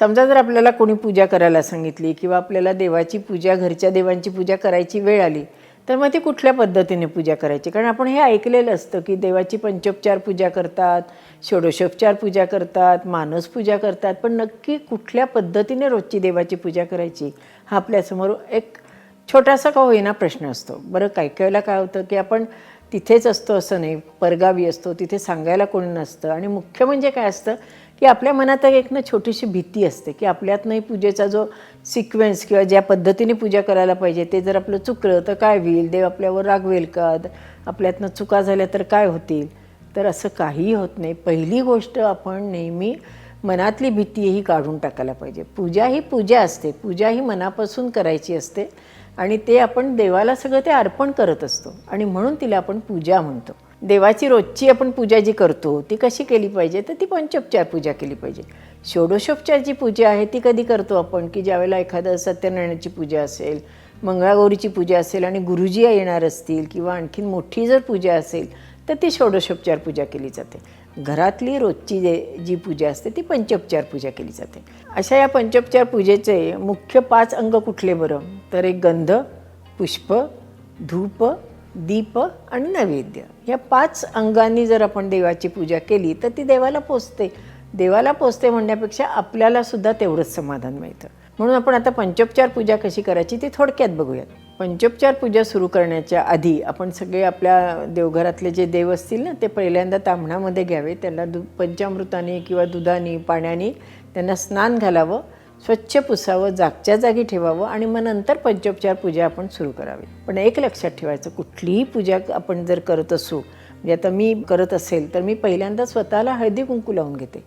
समजा जर आपल्याला कोणी पूजा करायला सांगितली किंवा आपल्याला देवाची पूजा घरच्या देवांची पूजा करायची वेळ आली तर मग ती कुठल्या पद्धतीने पूजा करायची? कारण आपण हे ऐकलेलं असतं की देवाची पंचोपचार पूजा करतात षोडशोपचार पूजा करतात मानस पूजा करतात पण नक्की कुठल्या पद्धतीने रोजची देवाची पूजा करायची? हा आपल्यासमोर एक छोटासा का होईना प्रश्न असतो. बरं काही काही वेळेला काय होतं की आपण तिथेच असतो असं नाही परगावी असतो तिथे सांगायला कोणी नसतं. आणि मुख्य म्हणजे काय असतं? की आपल्या मनात एक ना छोटीशी भीती असते की आपल्यातनंही पूजेचा जो सिक्वेन्स किंवा ज्या पद्धतीने पूजा करायला पाहिजे ते जर आपलं चुकलं तर काय होईल? देव आपल्यावर रागवेल का? आपल्यातनं चुका झाल्या तर काय होतील? तर असं काहीही होत नाही. पहिली गोष्ट आपण नेहमी मनातली भीती ही काढून टाकायला पाहिजे. पूजा ही पूजा असते. पूजा ही मनापासून करायची असते आणि ते आपण देवाला सगळं ते अर्पण करत असतो आणि म्हणून तिला आपण पूजा म्हणतो. देवाची रोजची आपण पूजा जी करतो ती कशी केली पाहिजे? तर ती पंचोपचार पूजा केली पाहिजे. षोडशोपचार जी पूजा आहे ती कधी करतो आपण? की ज्यावेळेला एखादं सत्यनारायणाची पूजा असेल मंगळागौरीची पूजा असेल आणि गुरुजी येणार असतील किंवा आणखीन मोठी जर पूजा असेल तर ती षोडशोपचार पूजा केली जाते. घरातली रोजची जे जी पूजा असते ती पंचोपचार पूजा केली जाते. अशा या पंचोपचार पूजेचे मुख्य पाच अंग कुठले बरं? तर एक गंध पुष्प धूप दीप आणि नैवेद्य. या पाच अंगांनी जर आपण देवाची पूजा केली तर ती देवाला पोचते. देवाला पोचते म्हणण्यापेक्षा आपल्याला सुद्धा तेवढंच समाधान मिळतं. म्हणून आपण आता पंचोपचार पूजा कशी करायची ती थोडक्यात बघूयात. पंचोपचार पूजा सुरू करण्याच्या आधी आपण सगळे आपल्या देवघरातले जे देव असतील ना ते पहिल्यांदा तांबणामध्ये घ्यावे. त्यांना दु पंचामृताने किंवा दुधाने पाण्याने त्यांना स्नान घालावं. स्वच्छ पुसावं जागच्या जागी ठेवावं आणि मग नंतर पंचोपचार पूजा आपण सुरू करावी. पण एक लक्षात ठेवायचं कुठलीही पूजा आपण जर करत असू म्हणजे आता मी करत असेल तर मी पहिल्यांदा स्वतःला हळदी कुंकू लावून घेते.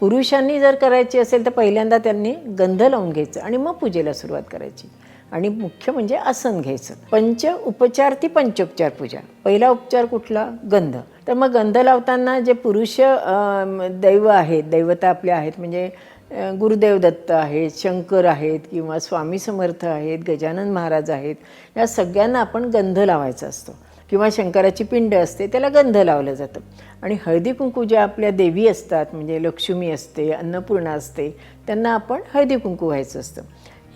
पुरुषांनी जर करायची असेल तर पहिल्यांदा त्यांनी गंध लावून घ्यायचं आणि मग पूजेला सुरुवात करायची. आणि मुख्य म्हणजे आसन घ्यायचं. पंच उपचार ती पंचोपचार पूजा. पहिला उपचार कुठला? गंध. तर मग गंध लावताना जे पुरुष दैव आहेत दैवता आपल्या आहेत म्हणजे गुरुदेव दत्त आहेत शंकर आहेत किंवा स्वामी समर्थ आहेत गजानन महाराज आहेत या सगळ्यांना आपण गंध लावायचा असतो. किंवा शंकराची पिंड असते त्याला गंध लावलं जातं. आणि हळदी कुंकू ज्या आपल्या देवी असतात म्हणजे लक्ष्मी असते अन्नपूर्णा असते त्यांना आपण हळदी कुंकू व्हायचं असतं.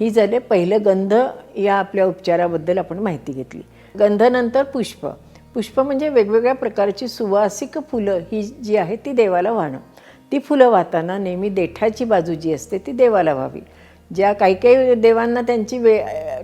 ही झाले पहिलं गंध या आपल्या उपचाराबद्दल आपण माहिती घेतली. गंधनंतर पुष्प. पुष्प म्हणजे वेगवेगळ्या प्रकारची सुवासिक फुलं ही जी आहेत ती देवाला वाहणं. ती फुलं वाहताना नेहमी देठाची बाजू जी असते ती देवाला व्हावी. ज्या काही काही देवांना त्यांची वे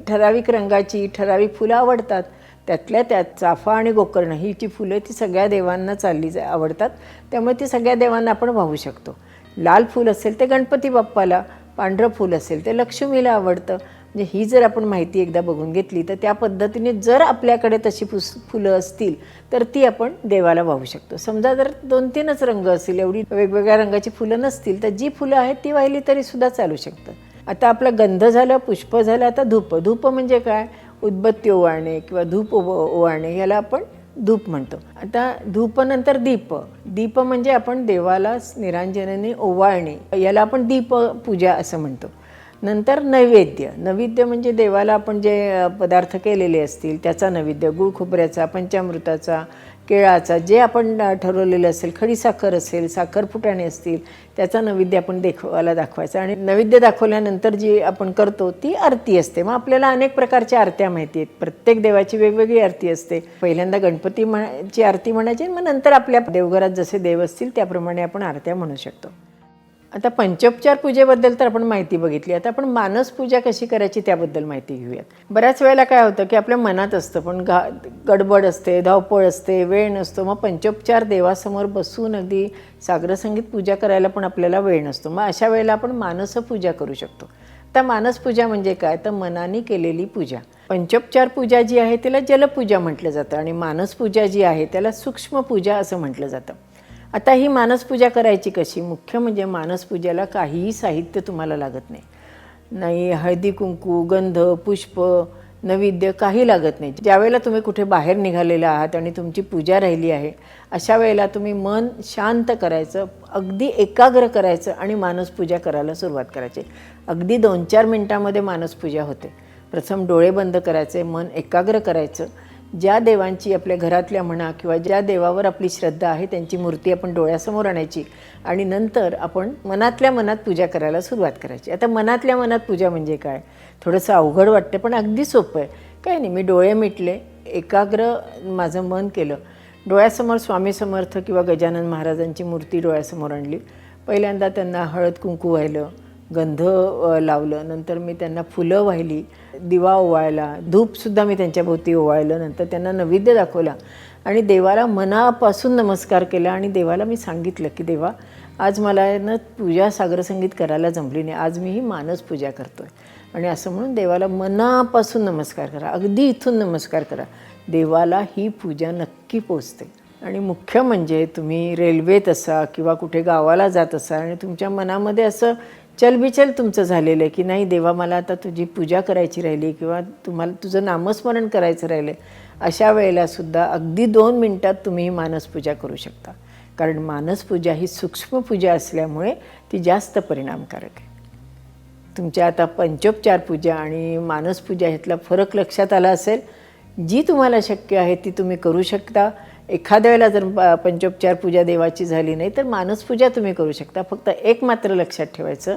ठराविक रंगाची ठराविक फुलं आवडतात त्यातल्या त्यात चाफा आणि गोकर्ण ही जी फुलं ती सगळ्या देवांना चालली जा आवडतात त्यामुळे ती सगळ्या देवांना आपण वाहू शकतो. लाल फूल असेल ते गणपती बाप्पाला पांढरं फूल असेल ते लक्ष्मीला आवडतं म्हणजे ही जर आपण माहिती एकदा बघून घेतली तर त्या पद्धतीने जर आपल्याकडे तशी फुस फुलं असतील तर ती आपण देवाला वाहू शकतो. समजा जर दोन तीनच रंग असतील एवढी वेगवेगळ्या रंगाची फुलं नसतील तर जी फुलं आहेत ती वाहिली तरी सुद्धा चालू शकतं. आता आपलं गंध झालं पुष्प झालं आता धूप. धूप म्हणजे काय? उदबत्ती ओवाळणे किंवा धूप ओव ओवाळणे याला आपण धूप म्हणतो. आता धूपनंतर दीप. दीप म्हणजे आपण देवाला निरांजनाने ओवाळणे याला आपण दीप पूजा असं म्हणतो. नंतर नैवेद्य. नैवेद्य म्हणजे देवाला आपण जे पदार्थ केलेले असतील त्याचा नैवेद्य गुळ खोबऱ्याचा पंचामृताचा केळाचा जे आपण ठरवलेलं असेल खडीसाखर असेल साखर फुटाणे असतील त्याचा नैवेद्य आपण देखवाला दाखवायचा. आणि नैवेद्य दाखवल्यानंतर जी आपण करतो ती आरती असते. मग आपल्याला अनेक प्रकारच्या आरत्या माहिती आहेत. प्रत्येक देवाची वेगवेगळी आरती असते. पहिल्यांदा गणपती म्हणाची आरती म्हणायची मग नंतर आपल्या देवघरात जसे देव असतील त्याप्रमाणे आपण आरत्या म्हणू शकतो. आता पंचोपचार पूजेबद्दल तर आपण माहिती बघितली. आता आपण मानस पूजा कशी करायची त्याबद्दल माहिती घेऊयात. बऱ्याच वेळेला काय होतं की आपल्या मनात असतं पण घा गडबड असते धावपळ असते वेळ नसतो मग पंचोपचार देवासमोर बसून अगदी सागरसंगीत पूजा करायला पण आपल्याला वेळ नसतो. मग अशा वेळेला आपण मानस पूजा करू शकतो. आता मानस पूजा म्हणजे काय? तर मनाने केलेली पूजा. पंचोपचार पूजा जी आहे तिला जलपूजा म्हटलं जातं आणि मानस पूजा जी आहे त्याला सूक्ष्म पूजा असं म्हटलं जातं. आता ही मानसपूजा करायची कशी? मुख्य म्हणजे मानसपूजेला काहीही साहित्य तुम्हाला लागत नाही. नाही हळदी कुंकू गंध पुष्प नैवेद्य काही लागत नाही. ज्यावेळेला तुम्ही कुठे बाहेर निघालेला आहात आणि तुमची पूजा राहिली आहे अशा वेळेला तुम्ही मन शांत करायचं अगदी एकाग्र करायचं आणि मानसपूजा करायला सुरुवात करायची. अगदी दोन चार मिनटामध्ये मानसपूजा होते. प्रथम डोळे बंद करायचे मन एकाग्र करायचं ज्या देवांची आपल्या घरातल्या म्हणा किंवा ज्या देवावर आपली श्रद्धा आहे त्यांची मूर्ती आपण डोळ्यासमोर आणायची आणि नंतर आपण मनातल्या मनात पूजा करायला सुरुवात करायची. आता मनातल्या मनात पूजा म्हणजे काय? थोडंसं अवघड वाटतं पण अगदी सोपं आहे. काय नाही मी डोळे मिटले एकाग्र माझं मन केलं. डोळ्यासमोर स्वामी समर्थ किंवा गजानन महाराजांची मूर्ती डोळ्यासमोर आणली. पहिल्यांदा त्यांना हळद कुंकू व्हायलं गंध लावलं. नंतर मी त्यांना फुलं वाहिली. दिवा ओवाळला. धूपसुद्धा मी त्यांच्या भोवती ओवाळलं. नंतर त्यांना नैवेद्य दाखवला. आणि देवाला मनापासून नमस्कार केला आणि देवाला मी सांगितलं की देवा आज मला ना पूजा सागरसंगीत करायला जमली नाही. आज मी ही मानस पूजा करतो आहे आणि असं म्हणून देवाला मनापासून नमस्कार करा. अगदी इथून नमस्कार करा. देवाला ही पूजा नक्की पोचते. आणि मुख्य म्हणजे तुम्ही रेल्वेत असा किंवा कुठे गावाला जात असा आणि तुमच्या मनामध्ये असं चलबिचल तुमचं झालेलं आहे की नाही? देवा मला आता तुझी पूजा करायची राहिली किंवा तुम्हाला तुझं नामस्मरण करायचं राहिलं आहे अशा वेळेलासुद्धा अगदी दोन मिनटात तुम्ही ही मानसपूजा करू शकता. कारण मानसपूजा ही सूक्ष्म पूजा असल्यामुळे ती जास्त परिणामकारक आहे. तुमच्या आता पंचोपचार पूजा आणि मानसपूजा ह्यातला फरक लक्षात आला असेल जी तुम्हाला शक्य आहे ती तुम्ही करू शकता. एखाद्या वेळेला जर प- पंचोपचार पूजा देवाची झाली नाही तर मानसपूजा तुम्ही करू शकता. फक्त एक मात्र लक्षात ठेवायचं.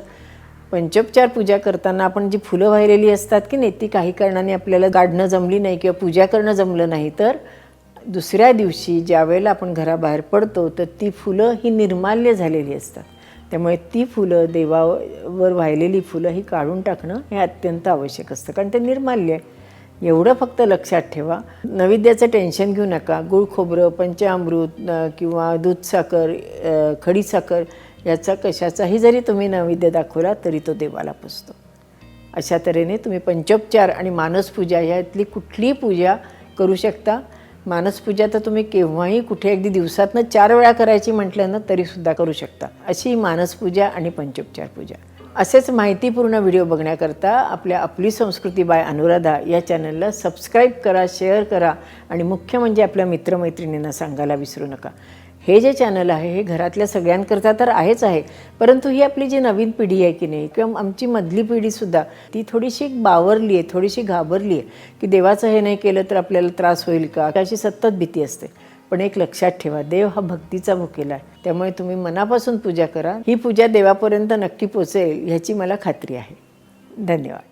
पंचोपचार पूजा करताना आपण जी फुलं वाहिलेली असतात की नाही ती काही कारणाने आपल्याला गाडणं जमली नाही किंवा पूजा करणं जमलं नाही तर दुसऱ्या दिवशी ज्या वेळेला आपण घराबाहेर पडतो तर ती फुलं ही निर्माल्य झालेली असतात. त्यामुळे ती फुलं देवावर वाहिलेली फुलं ही काढून टाकणं हे अत्यंत आवश्यक असतं कारण ते निर्माल्य आहे. एवढं फक्त लक्षात ठेवा. नैवेद्याचं टेन्शन घेऊ नका. गुळ खोबरं पंचामृत किंवा दूध साखर खडी साखर याचा कशाचाही जरी तुम्ही नैवेद्य दाखवला तरी तो देवाला पुजतो अशा तऱ्हेने तुम्ही पंचोपचार आणि मानसपूजा ह्यातली कुठलीही पूजा करू शकता. मानसपूजा तर तुम्ही केव्हाही कुठे अगदी दिवसातनं चार वेळा करायची म्हटलं ना तरीसुद्धा करू शकता. अशी मानसपूजा आणि पंचोपचार पूजा. असेच माहितीपूर्ण व्हिडिओ बघण्याकरता आपल्या आपली संस्कृती बाय अनुराधा या चॅनलला सबस्क्राईब करा शेअर करा आणि मुख्य म्हणजे आपल्या मित्रमैत्रिणींना सांगायला विसरू नका. हे जे चॅनल आहे हे घरातल्या सगळ्यांकरता तर आहेच आहे परंतु ही आपली जी नवीन पिढी आहे की नाही किंवा आमची मधली पिढीसुद्धा ती थोडीशी बावरली आहे थोडीशी घाबरली आहे की देवाचं हे नाही केलं तर आपल्याला त्रास होईल का? अशी सतत भीती असते. पण एक लक्षात ठेवा देव हा भक्तीचा भुकेला आहे. त्यामुळे तुम्ही मनापासून पूजा करा. ही पूजा देवापर्यंत नक्की पोचेल ह्याची मला खात्री आहे. धन्यवाद.